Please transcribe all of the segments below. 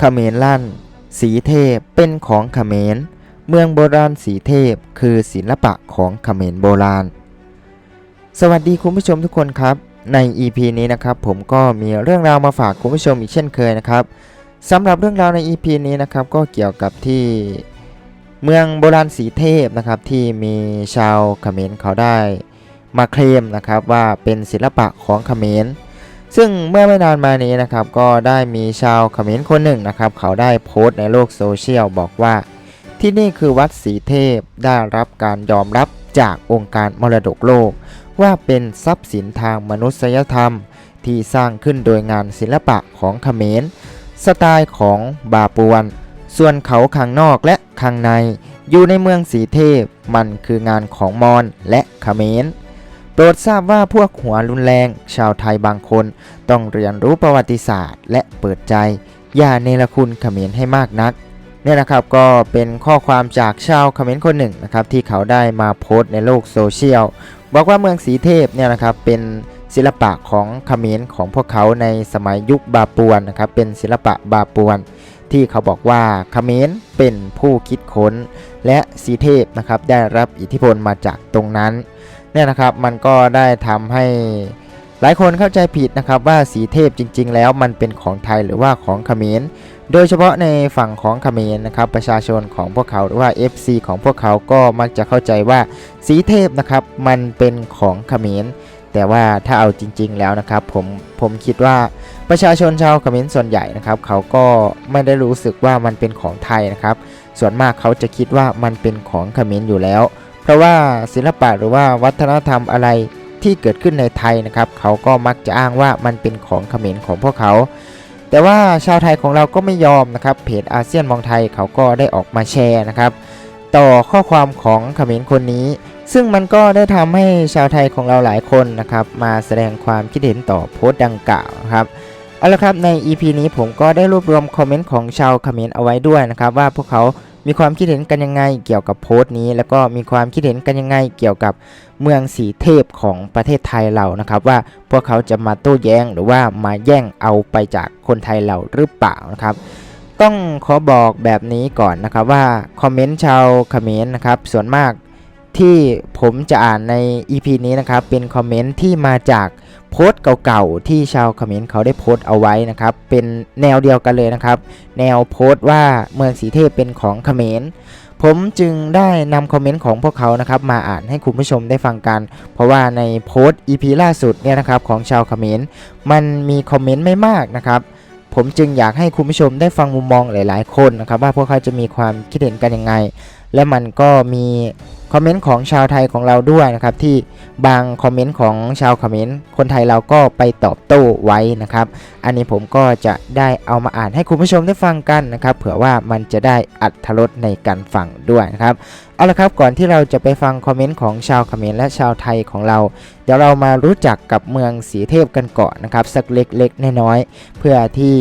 เขมรลั่น สีเทพเป็นของเขมร เมืองโบราณสีเทพคือศิลปะของเขมรโบราณ สวัสดีคุณผู้ชมทุกคนครับ ใน EP นี้นะครับผมก็มีเรื่องราวมาฝากคุณผู้ชมอีกเช่นเคยนะครับสำหรับเรื่องราวใน EP นี้นะครับก็เกี่ยวกับที่เมืองโบราณสีเทพนะครับที่มีชาวเขมรเขาได้มาเคลมนะครับว่าเป็นศิลปะของเขมร ซึ่งเมื่อไม่นานมานี้นะครับก็ได้มีชาวเขมรคนหนึ่งนะครับ เขาได้โพสต์ในโลกโซเชียลบอกว่า ที่นี่คือวัดสีเทพได้รับการยอมรับจากองค์การมรดกโลก ว่าเป็นทรัพย์สินทางมนุษยธรรม ที่สร้างขึ้นโดยงานศิลปะของเขมร สไตล์ของบาปวน ส่วนเขาข้างนอกและข้างใน อยู่ในเมืองสีเทพมันคืองานของมอญและเขมร โปรดทราบว่าพวกหัวรุนแรง ชาวไทยบางคน ต้องเรียนรู้ประวัติศาสตร์ และเปิดใจ อย่าเนรคุณเขมรให้มากนักเนี่ยนะครับก็เป็นข้อความจากชาวเขมรคนหนึ่งนะครับที่เขาได้มาโพสต์ในโลกโซเชียลบอกว่าเมืองสีเทพเนี่ยนะครับเป็นศิลปะของเขมรของพวกเขาในสมัยยุคบาปวนนะครับเป็นศิลปะบาปวน ที่เขาบอกว่าเขมรเป็นผู้คิดค้น และสีเทพนะครับได้รับอิทธิพลมาจากตรงนั้น เนี่ยนะครับมันก็ได้ทำให้หลายคนเข้าใจผิดนะครับว่าสีเทพจริง ๆ แล้วมันเป็นของไทยหรือว่าของเขมร โดยเฉพาะในฝั่งของเขมรนะครับประชาชนของพวกเขาหรือว่า FC ของพวกเขาก็มักจะเข้าใจว่าสีเทพนะครับมันเป็นของเขมร แต่ว่าถ้าเอาจริง ๆ แล้วนะครับผมผมคิดว่าประชาชนชาวเขมรส่วนใหญ่นะครับเขาก็ไม่ได้รู้สึกว่ามันเป็นของไทยนะครับส่วนมากเขาจะคิดว่ามันเป็นของเขมรอยู่แล้ว เพราะว่าศิลปะหรือว่าวัฒนธรรมอะไรที่เกิดขึ้นในไทยนะครับเขาก็มักจะอ้างว่ามันเป็นของเขมรของพวกเขา แต่ว่าชาวไทยของเราก็ไม่ยอมนะครับเพจอาเซียนมองไทยเขาก็ได้ออกมาแชร์นะครับ ต่อข้อความของเขมรคนนี้ ซึ่งมันก็ได้ทำให้ชาวไทยของเราหลายคนนะครับมาแสดงความคิดเห็นต่อโพสต์ดังกล่าวครับเอาละครับใน EP นี้ผมก็ได้รวบรวมคอมเมนต์ของชาวเขมรเอาไว้ด้วยนะครับว่าพวกเขา มีความคิดเห็นกันยังไงเกี่ยวกับโพสต์นี้ แล้วก็มีความคิดเห็นกันยังไงเกี่ยวกับเมืองสีเทพของประเทศไทยเรานะครับ ว่าพวกเขาจะมาโต้แย้งหรือว่ามาแย่งเอาไปจากคนไทยเราหรือเปล่านะครับต้องขอบอกแบบนี้ก่อนนะครับว่าคอมเมนต์ชาวเขมรนะครับส่วนมากที่ผมจะอ่านใน EP นี้นะครับเป็นคอมเมนต์ที่มาจาก โพสต์เก่าๆที่ชาวคอมเขมรเขาได้โพสต์เอาไว้นะครับ เป็นแนวเดียวกันเลยนะครับ แนวโพสต์ว่าเมืองสีเทพเป็นของคอมเขมรผมจึงได้นำคอมเมนต์ของพวกเขานะครับมาอ่านให้คุณผู้ชมได้ฟังกัน เพราะว่าในโพสต์ EP ล่าสุดเนี่ยนะครับของชาวคอมเขมรมันมีคอมเมนต์ไม่มากนะครับผมจึงอยากให้คุณผู้ชมได้ฟังมุมมองหลาย ๆ คนนะครับว่าพวกเขาจะมีความคิดเห็นกันยังไง และมันก็มี คอมเมนต์ของชาวไทยของเราด้วยนะครับ ที่บางคอมเมนต์ของชาวคอมเขมรคนไทยเราก็ไปตอบโต้ไว้นะครับ อันนี้ผมก็จะได้เอามาอ่านให้คุณผู้ชมได้ฟังกันนะครับ เผื่อว่ามันจะได้อัธรสในการฟังด้วยนะครับเอาละครับก่อนที่เราจะไปฟังคอมเมนต์ของชาวคอมเขมรและชาวไทยของเรา เดี๋ยวเรามารู้จักกับเมืองสีเทพกันก่อนนะครับ สักเล็กๆน้อยๆเพื่อที่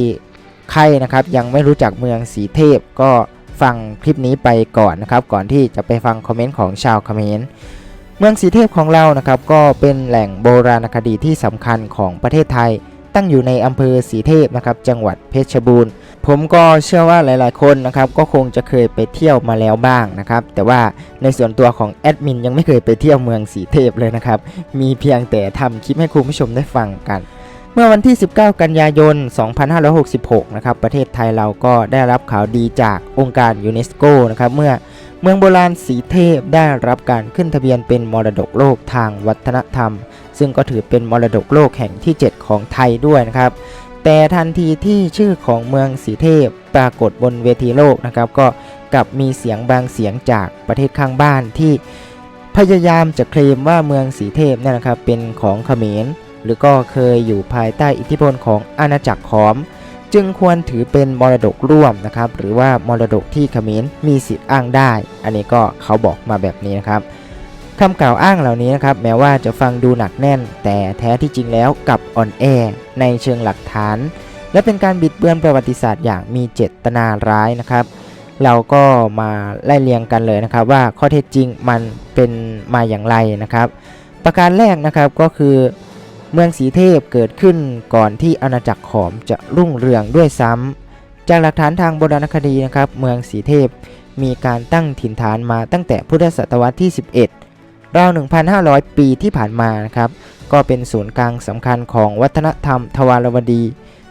ใครนะครับยังไม่รู้จักเมืองสีเทพก็ ฟังคลิปนี้ไปก่อนนะครับ ก่อนที่จะไปฟังคอมเมนต์ของชาวคอมเขมรเมืองสีเทพของเรานะครับก็เป็นแหล่งโบราณคดีที่สำคัญของประเทศไทย ตั้งอยู่ในอำเภอสีเทพนะครับ จังหวัดเพชรบูรณ์ ผมก็เชื่อว่าหลาย ๆ คนนะครับ ก็คงจะเคยไปเที่ยวมาแล้วบ้างนะครับ แต่ว่าในส่วนตัวของแอดมินยังไม่เคยไปเที่ยวเมืองสีเทพเลยนะครับ มีเพียงแต่ทำคลิปให้คุณผู้ชมได้ฟังกัน เมื่อวันที่ 19 กันยายน 2566 นะครับ ประเทศไทยเราก็ได้รับข่าวดีจากองค์การยูเนสโกนะครับ เมื่อเมืองโบราณสีเทพได้รับการขึ้นทะเบียนเป็นมรดกโลกทางวัฒนธรรม ซึ่งก็ถือเป็นมรดกโลกแห่งที่ 7 ของไทยด้วยนะครับ แต่ทันทีที่ชื่อของเมืองสีเทพปรากฏบนเวทีโลกนะครับ ก็กลับมีเสียงบางเสียงจากประเทศข้างบ้านที่พยายามจะเคลมว่าเมืองสีเทพเนี่ยนะครับเป็นของเขมร หรือก็เคยอยู่ภายใต้อิทธิพลของอาณาจักรขอม จึงควรถือเป็นมรดกร่วมนะครับ หรือว่ามรดกที่เขมรมีสิทธิ์อ้างได้ อันนี้ก็เขาบอกมาแบบนี้นะครับคำกล่าวอ้างเหล่านี้นะครับแม้ว่าจะฟังดูหนักแน่น แต่แท้ที่จริงแล้วกับอ่อนแอในเชิงหลักฐาน และเป็นการบิดเบือนประวัติศาสตร์อย่างมีเจตนาร้ายนะครับ เราก็มาไล่เรียงกันเลยนะครับ ว่าข้อเท็จจริงมันเป็นมาอย่างไรนะครับ ประการแรกนะครับก็คือ เมืองสีเทพเกิดขึ้นก่อนที่อาณาจักรขอมจะรุ่งเรืองด้วยซ้ำ จากหลักฐานทางโบราณคดีนะครับ เมืองสีเทพมีการตั้งถิ่นฐานมาตั้งแต่พุทธศตวรรษที่ 11 ราว 1,500 ปีที่ผ่านมานะครับ ก็เป็นศูนย์กลางสำคัญของวัฒนธรรมทวารวดี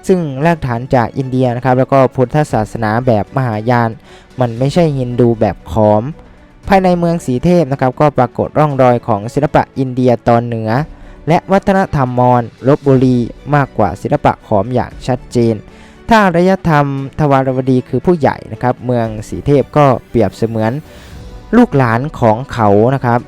ซึ่งรากฐานจากอินเดียนะครับ แล้วก็พุทธศาสนาแบบมหายาน มันไม่ใช่ฮินดูแบบขอม ภายในเมืองสีเทพนะครับ ก็ปรากฏร่องรอยของศิลปะอินเดียตอนเหนือ และวัฒนธรรมมอญลบบุรีมากกว่าศิลปะขอมอย่างชัดเจน ถ้าอารยธรรมทวารวดีคือผู้ใหญ่นะครับ เมืองสีเทพก็เปรียบเสมือนลูกหลานของเขานะครับ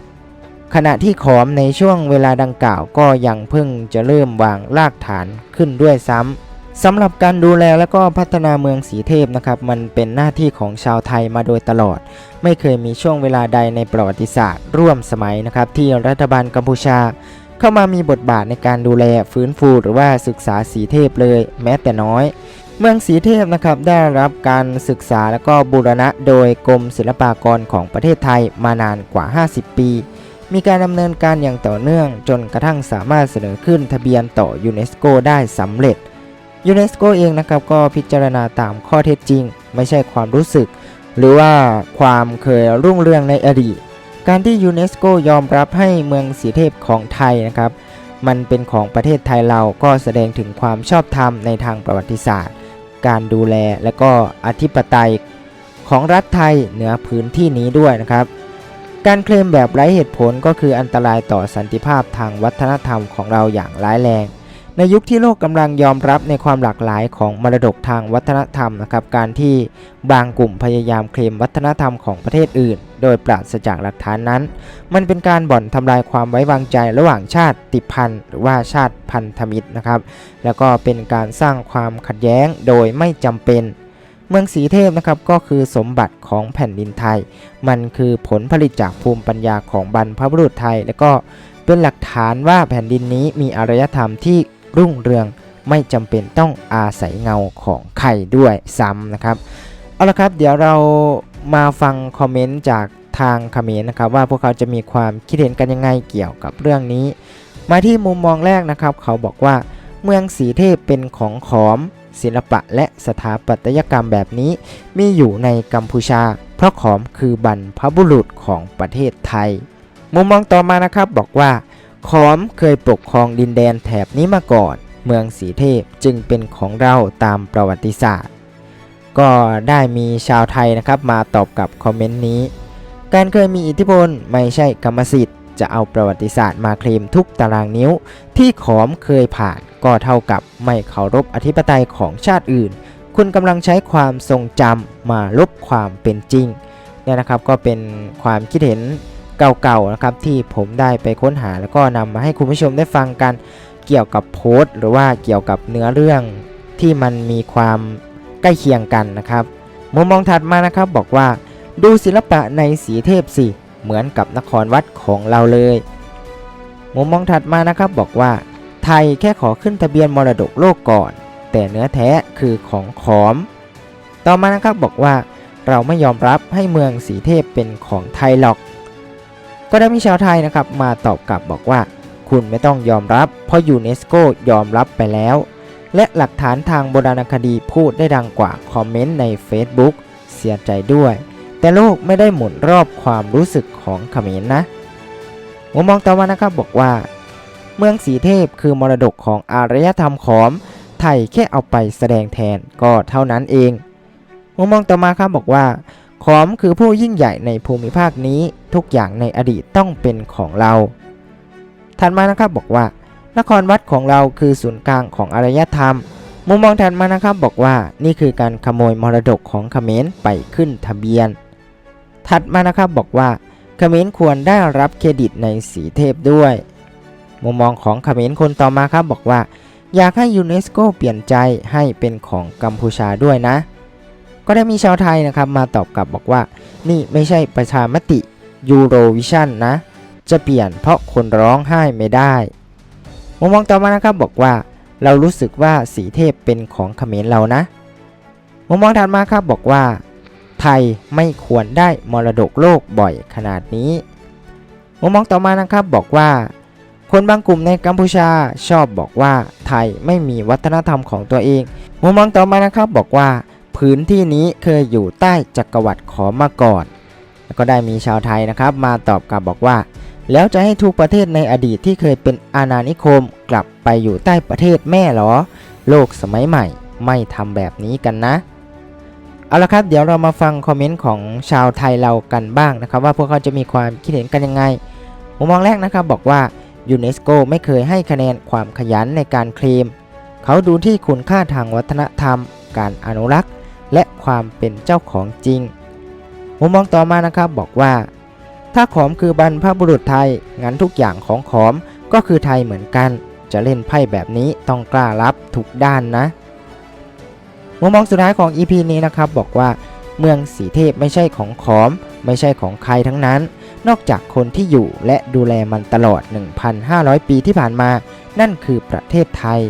ขณะที่ขอมในช่วงเวลาดังกล่าวก็ยังเพิ่งจะเริ่มวางรากฐานขึ้นด้วยซ้ำสำหรับการดูแลและก็พัฒนาเมืองสีเทพนะครับมันเป็นหน้าที่ของชาวไทยมาโดยตลอด ไม่เคยมีช่วงเวลาใดในประวัติศาสตร์ ร่วมสมัยนะครับที่รัฐบาลกัมพูชา เข้ามามีบทบาทในการดูแลฟื้นฟูหรือว่าศึกษาสีเทพเลยแม้แต่น้อย เมืองสีเทพนะครับได้รับการศึกษาและก็บูรณะโดยกรมศิลปากรของประเทศไทยมานานกว่า 50 ปี มีการดำเนินการอย่างต่อเนื่องจนกระทั่งสามารถเสนอขึ้นทะเบียนต่อยูเนสโกได้สำเร็จยูเนสโกเองนะครับก็พิจารณาตามข้อเท็จจริง ไม่ใช่ความรู้สึก หรือว่าความเคยรุ่งเรืองในอดีต การที่ยูเนสโกยอมรับให้เมืองสีเทพของไทยนะครับ มันเป็นของประเทศไทยเราก็แสดงถึงความชอบธรรมในทางประวัติศาสตร์ การดูแลและก็อธิปไตยของรัฐไทยเหนือพื้นที่นี้ด้วยนะครับ การเคลมแบบไร้เหตุผลก็คืออันตรายต่อสันติภาพทางวัฒนธรรมของเราอย่างร้ายแรง ในยุคที่โลกกำลังยอมรับในความหลากหลายของมรดกทางวัฒนธรรมนะครับการที่บางกลุ่มพยายามเคลมวัฒนธรรมของประเทศอื่น โดยปราศจากหลักฐานนั้น มันเป็นการบ่อนทำลายความไว้วางใจระหว่างชาติติพันธุ์หรือว่าชาติพันธมิตรนะครับ แล้วก็เป็นการสร้างความขัดแย้งโดยไม่จำเป็นเมืองสีเทพนะครับก็คือสมบัติของแผ่นดินไทย มันคือผลผลิตจากภูมิปัญญาของบรรพบุรุษไทย และก็เป็นหลักฐานว่าแผ่นดินนี้มีอารยธรรมที่ รุ่งเรืองไม่จำเป็นต้องอาศัยเงาของใครด้วยซ้ำนะครับ เอาละครับ เดี๋ยวเรามาฟังคอมเมนต์จากทางเขมรนะครับว่าพวกเขาจะมีความคิดเห็นกันยังไงเกี่ยวกับเรื่องนี้ มาที่มุมมองแรกนะครับ เขาบอกว่าเมืองสีเทพเป็นของขอม ศิลปะและสถาปัตยกรรมแบบนี้ มีอยู่ในกัมพูชา เพราะขอมคือบรรพบุรุษของประเทศไทย มุมมองต่อมานะครับบอกว่า ขอมเคยปกครองดินแดนแถบนี้มาก่อน เมืองสีเทพจึงเป็นของเราตามประวัติศาสตร์ ก็ได้มีชาวไทยนะครับมาตอบกับคอมเมนต์นี้ การเคยมีอิทธิพลไม่ใช่กรรมสิทธิ์ จะเอาประวัติศาสตร์มาเคลมทุกตารางนิ้ว ที่ขอมเคยผ่านก็เท่ากับไม่เคารพอธิปไตยของชาติอื่น คุณกำลังใช้ความทรงจำมาลบความเป็นจริงเนี่ยนะครับก็เป็นความคิดเห็น เก่าๆนะครับที่ผมได้ไปค้นหาแล้วก็นำมาให้คุณผู้ชมได้ฟังกันเกี่ยวกับโพสต์ หรือว่าเกี่ยวกับเนื้อเรื่องที่มันมีความใกล้เคียงกันนะครับมุมมองถัดมานะครับบอกว่า ดูศิลปะในสีเทพสิเหมือนกับนครวัดของเราเลยมุมมองถัดมานะครับบอกว่า ไทยแค่ขอขึ้นทะเบียนมรดกโลกก่อน แต่เนื้อแท้คือของขอม ต่อมานะครับบอกว่า เราไม่ยอมรับให้เมืองสีเทพเป็นของไทยหรอก ก็ได้มีชาวไทยนะครับมาตอบกลับบอกว่า คุณไม่ต้องยอมรับ เพราะยูเนสโกยอมรับไปแล้ว และหลักฐานทางโบราณคดีพูดได้ดังกว่าคอมเมนต์ใน Facebook เสียใจด้วย แต่โลกไม่ได้หมุนรอบความรู้สึกของเขมรนนะมุมมองต่อมานะครับบอกว่า เมืองสีเทพคือมรดกของอารยธรรมขอม ไทยแค่เอาไปแสดงแทนก็เท่านั้นเองมุมมองต่อมาครับบอกว่า ขอมคือผู้ยิ่งใหญ่ในภูมิภาคนี้ทุกอย่างในอดีตต้องเป็นของเราถัดมานะครับบอกว่า นครวัดของเราคือศูนย์กลางของอารยธรรม มุมมองถัดมานะครับบอกว่านี่คือการขโมยมรดกของเขมรไปขึ้นทะเบียน ถัดมานะครับบอกว่าเขมรควรได้รับเครดิตในสีเทพด้วย มุมมองของเขมรคนต่อมาครับบอกว่า อยากให้ยูเนสโกเปลี่ยนใจให้เป็นของกัมพูชาด้วยนะ ก็ได้มีชาวไทยนะครับมาตอบกลับบอกว่า นี่ไม่ใช่ประชามติยูโรวิชั่นนะ จะเปลี่ยนเพราะคนร้องไห้ไม่ได้มุมมองต่อมานะครับบอกว่า เรารู้สึกว่าสีเทพเป็นของเขมรเรานะมุมมองถัดมาครับบอกว่า ไทยไม่ควรได้มรดกโลกบ่อยขนาดนี้มุมมองต่อมานะครับบอกว่า คนบางกลุ่มในกัมพูชาชอบบอกว่าไทยไม่มีวัฒนธรรมของตัวเองมุมมองต่อมานะครับบอกว่า พื้นที่นี้เคยอยู่ใต้จักรวรรดิขอมมาก่อน แล้วก็ได้มีชาวไทยนะครับ มาตอบกลับบอกว่า แล้วจะให้ทุกประเทศในอดีตที่เคยเป็นอาณานิคมกลับไปอยู่ใต้ประเทศแม่หรอ โลกสมัยใหม่ไม่ทำแบบนี้กันนะ เอาละครับ เดี๋ยวเรามาฟังคอมเมนต์ของชาวไทยเรากันบ้างนะครับ ว่าพวกเขาจะมีความคิดเห็นกันยังไง มุมมองแรกนะครับบอกว่ายูเนสโกไม่เคยให้คะแนนความขยันในการเคลม เขาดูที่คุณค่าทางวัฒนธรรม การอนุรักษ์ และความเป็นเจ้าของจริง มุมมองต่อมานะครับบอกว่า ถ้าขอมคือบรรพบุรุษไทย งั้นทุกอย่างของขอมก็คือไทยเหมือนกัน จะเล่นไพ่แบบนี้ต้องกล้ารับทุกด้านนะ มุมมองสุดท้ายของ EP นี้นะครับบอกว่า เมืองสีเทพไม่ใช่ของขอม ไม่ใช่ของใครทั้งนั้น นอกจากคนที่อยู่และดูแลมันตลอด 1,500 ปีที่ผ่านมา นั่นคือประเทศไทย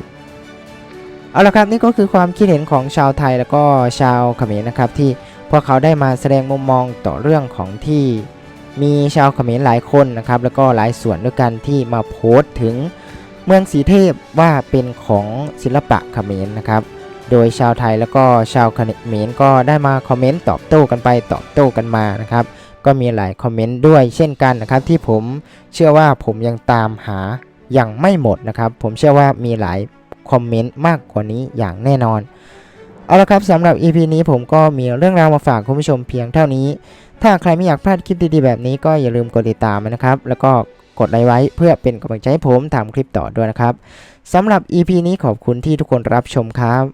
เอาละครับนี่ก็คือความคิดเห็นของชาวไทยแล้วก็ชาวเขมรนะครับที่พวกเขาได้มาแสดงมุมมองต่อเรื่องของที่มีชาวเขมรหลายคนนะครับแล้วก็หลายส่วนด้วยกันที่มาโพสต์ถึงเมืองสีเทพว่าเป็นของศิลปะเขมรนะครับ โดยชาวไทยแล้วก็ชาวเขมรก็ได้มาคอมเมนต์ตอบโต้กันไปตอบโต้กันมานะครับ ก็มีหลายคอมเมนต์ด้วยเช่นกันนะครับ ที่ผมเชื่อว่าผมยังตามหาอย่างไม่หมดนะครับ ผมเชื่อว่ามีหลาย คอมเมนต์มากกว่านี้อย่างแน่นอน เอาละครับสำหรับ EP นี้ผมก็มีเรื่องราวมาฝากคุณผู้ชมเพียงเท่านี้ ถ้าใครไม่อยากพลาดคลิปดีๆแบบนี้ก็อย่าลืมกดติดตามนะครับ แล้วก็กดไลค์ไว้เพื่อเป็นกำลังใจให้ผมทำคลิปต่อด้วยนะครับสำหรับ EP นี้ขอบคุณที่ทุกคนรับชมครับ